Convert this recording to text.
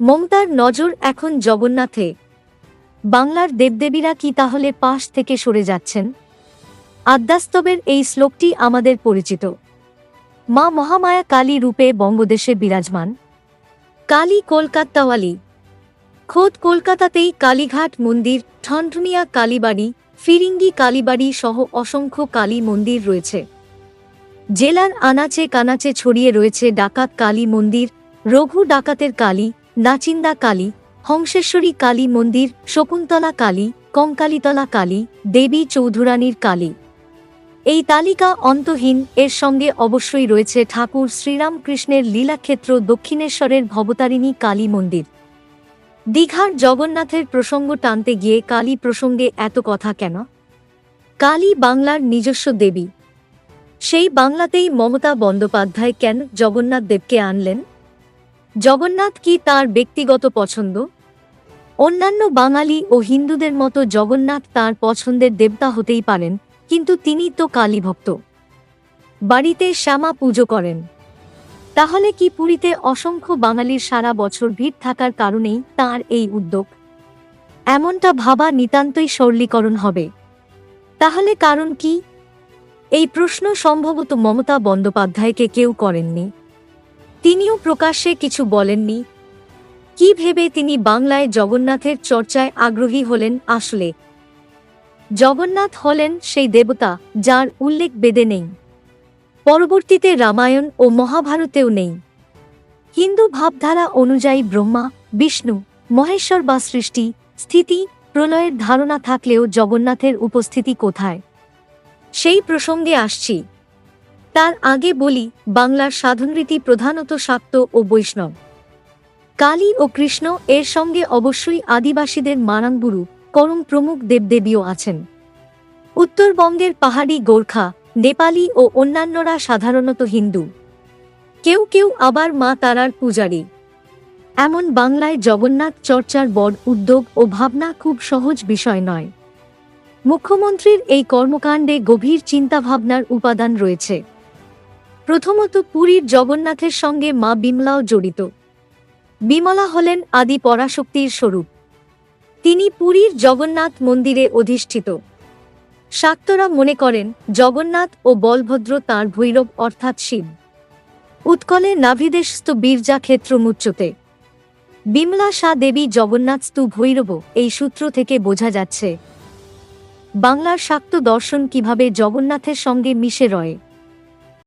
মমতার নজর এখন জগন্নাথে। বাংলার দেবদেবীরা কি তাহলে পাশ থেকে সরে যাচ্ছেন? আদ্যাস্তবের এই শ্লোকটি আমাদের পরিচিত। মা মহামায়া কালী রূপে বঙ্গদেশে বিরাজমান। কালী কলকাতাওয়ালি। খোদ কলকাতাতেই কালীঘাট মন্দির, ঠনঠনিয়া কালীবাড়ি, ফিরিঙ্গি কালীবাড়ি সহ অসংখ্য কালী মন্দির রয়েছে। জেলার আনাচে কানাচে ছড়িয়ে রয়েছে ডাকাত কালী মন্দির, রঘু ডাকাতের কালী নাচিন্দা কালী, হংসেশ্বরী কালী মন্দির, শকুন্তলা কালী, কঙ্কালীতলা কালী, দেবী চৌধুরানীর কালী। এই তালিকা অন্তহীন, এর সঙ্গে অবশ্যই রয়েছে ঠাকুর শ্রীরামকৃষ্ণের লীলাক্ষেত্র দক্ষিণেশ্বরের ভবতারিণী কালী মন্দির। দীঘার জগন্নাথের প্রসঙ্গ টানতে গিয়ে কালী প্রসঙ্গে এত কথা কেন? কালী বাংলার নিজস্ব দেবী। সেই বাংলাতেই মমতা বন্দ্যোপাধ্যায় কেন জগন্নাথ দেবকে আনলেন? জগন্নাথ কি তার ব্যক্তিগত পছন্দ? অন্যান্য বাঙালি ও হিন্দুদের মতো জগন্নাথ তার পছন্দের দেবতা হতেই পারেন, কিন্তু তিনি তো কালীভক্ত। বাড়িতে শ্যামা পুজো করেন। তাহলে কি পুরীতে অসংখ্য বাঙালির সারা বছর ভিড় থাকার কারণেই তার এই উদ্যোগ? এমনটা ভাবা নিতান্তই সরলীকরণ হবে। তাহলে কারণ কি? এই প্রশ্ন সম্ভবত মমতা বন্দ্যোপাধ্যায়কে কেউ করেননি। তিনিও প্রকাশ্যে কিছু বলেননি। কি ভেবে তিনি বাংলায় জগন্নাথের চর্চায় আগ্রহী হলেন আসলে? জগন্নাথ হলেন সেই দেবতা যার উল্লেখ বেদে নেই। পরবর্তীতে রামায়ণ ও মহাভারতেও নেই। হিন্দু ভাবধারা অনুযায়ী ব্রহ্মা, বিষ্ণু, মহেশ্বর বা সৃষ্টি, স্থিতি, প্রলয়ের ধারণা থাকলেও জগন্নাথের উপস্থিতি কোথায়? সেই প্রসঙ্গে আসছি। তার আগে বলি, বাংলার সাধনরীতি প্রধানত শাক্ত ও বৈষ্ণব। কালী ও কৃষ্ণ এর সঙ্গে অবশ্যই আদিবাসীদের মারাংবুরু করম প্রমুখ দেবদেবীও আছেন। উত্তরবঙ্গের পাহাড়ি গোর্খা, নেপালি ও অন্যান্যরা সাধারণত হিন্দু। কেউ কেউ আবার মা তারার পূজারী। এমন বাংলায় জগন্নাথ চর্চার বড় উদ্যোগ ও ভাবনা খুব সহজ বিষয় নয়। মুখ্যমন্ত্রীর এই কর্মকাণ্ডে গভীর চিন্তাভাবনার উপাদান রয়েছে। প্রথমত পুরীর জগন্নাথের সঙ্গে মা বিমলাও জড়িত। বিমলা হলেন আদি পরাশক্তির স্বরূপ। তিনি পুরীর জগন্নাথ মন্দিরে অধিষ্ঠিত। শাক্তরা মনে করেন, জগন্নাথ ও বলভদ্র তাঁর ভৈরব অর্থাৎ শিব। উৎকলে নাভিদেশস্থ বীরজা ক্ষেত্র মুচ্চতে বিমলা শাহ দেবী জগন্নাথস্তু ভৈরব, এই সূত্র থেকে বোঝা যাচ্ছে। বাংলার শাক্ত দর্শন কীভাবে জগন্নাথের সঙ্গে মিশে রয়।